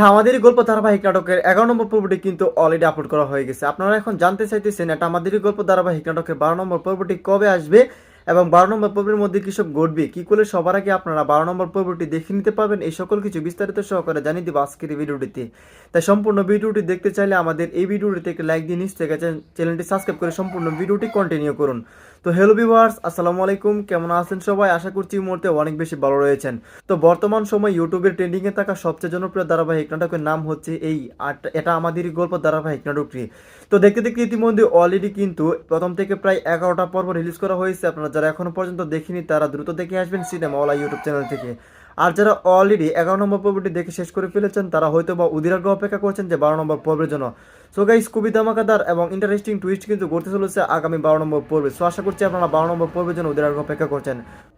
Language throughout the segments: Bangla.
এটা আমাদেরই গল্প ধারাবাহিক নাটকের এগারো নম্বর পর্বটি কিন্তু অলরেডি আপলোড করা হয়ে গেছে। আপনারা এখন জানতে চাইতেছেন এটা আমাদের গল্প ধারাবাহিক নাটকের বারো নম্বর পর্বটি কবে আসবে? এবং বারো নম্বর পর্বের মধ্যে কি সব ঘটবে কি করলে সবার আগে আপনারা বারো নম্বর পর্বটি দেখে নিতে পারবেন? এই সকল কিছু বিস্তারিত সহকারে জানিয়ে দিব আজকের ভিডিওটিতে। তাই সম্পূর্ণ ভিডিওটি দেখতে চাইলে আমাদের এই ভিডিওটিতে একটি লাইক দিয়ে নিচ থেকে চ্যানেলটি সাবস্ক্রাইব করে সম্পূর্ণ ভিডিওটি কন্টিনিউ করুন। তো হ্যালো ভিউয়ার্স আসসালামু আলাইকুম। কেমন আছেন সবাই? আশা করছি এই মুহূর্তে অনেক বেশি ভালো রয়েছেন। তো বর্তমান সময় ইউটিউবের ট্রেন্ডিং এ থাকা সবচেয়ে জনপ্রিয় ধারাবাহিক নাটকের নাম হচ্ছে এই এটা আমাদেরই গল্প ধারাবাহিক নাটকটি। তো দেখতে দেখতে ইতিমধ্যে অলরেডি কিন্তু প্রথম থেকে প্রায় এগারোটা পর্ব রিলিজ করা হয়েছে। আপনারা যারা এখনও পর্যন্ত দেখিনি, তারা দ্রুত দেখে আসবেন সিনেমা ওলা ইউটিউব চ্যানেল থেকে। আর যারা অলরেডি এগারো নম্বর পর্বটি দেখে শেষ করে ফেলেছেন, তারা হয়তো বা উদিরাগ্য অপেক্ষা করছেন যে বারো নম্বর পর্বের জন্য। সো গাইস খুবই ধামাকাদার এবং ইন্টারেস্টিং টুইস্ট কিন্তু ঘটতে চলেছে আগামী বারো নম্বর পর্বে। সো আশা করছি আপনারা বারো নম্বর পর্বের জন্য উদিরাগ্য অপেক্ষা করছেন।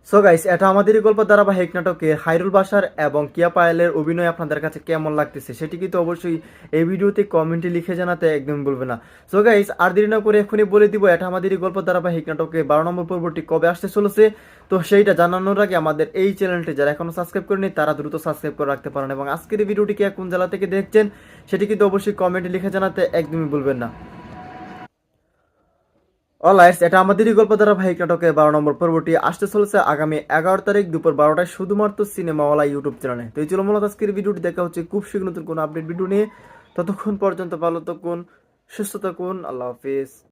সো গাইস এটা আমাদেরই গল্প ধারাবাহিক নাটকে হাইরুল বাসার এবং কিয়া পায়েলের অভিনয় আপনাদের কাছে কেমন লাগতেছে, সেটি কিন্তু অবশ্যই এই ভিডিওতে কমেন্টে লিখে জানাতে একদম বলবে না। সো গাইস আর দেরি না করে এখনই বলে দিব, এটা আমাদেরই গল্প ধারাবাহিক নাটকে বারো নম্বর পর্বটি কবে আসতে চলেছে। তো সেইটা জানানোর আগে আমাদের এই চ্যানেলটি যারা এখনও সাবস্ক্রাইব করেনি, তারা দ্রুত সাবস্ক্রাইব করে রাখতে পারেন এবং আজকের এই ভিডিওটি কে কোন জেলা থেকে দেখছেন, সেটি কিন্তু অবশ্যই কমেন্টে লিখে জানাতে একদমই ভুলবেন না। অলরাইট এটা আমাদের গল্প ধারাবাহিক নাটকে বারো নম্বর পর্বটি আসতে চলেছে আগামী এগারো তারিখ দুপুর বারোটায় শুধুমাত্র সিনেমাওয়ালা ইউটিউব চ্যানেলে তো এই চলো মূলত আজকের ভিডিওটি। দেখা হচ্ছে খুব শীঘ্র নতুন কোনো আপডেট ভিডিও নিয়ে। ততক্ষণ পর্যন্ত ভালো থাকুন, সুস্থ থাকুন। আল্লাহ হাফিজ।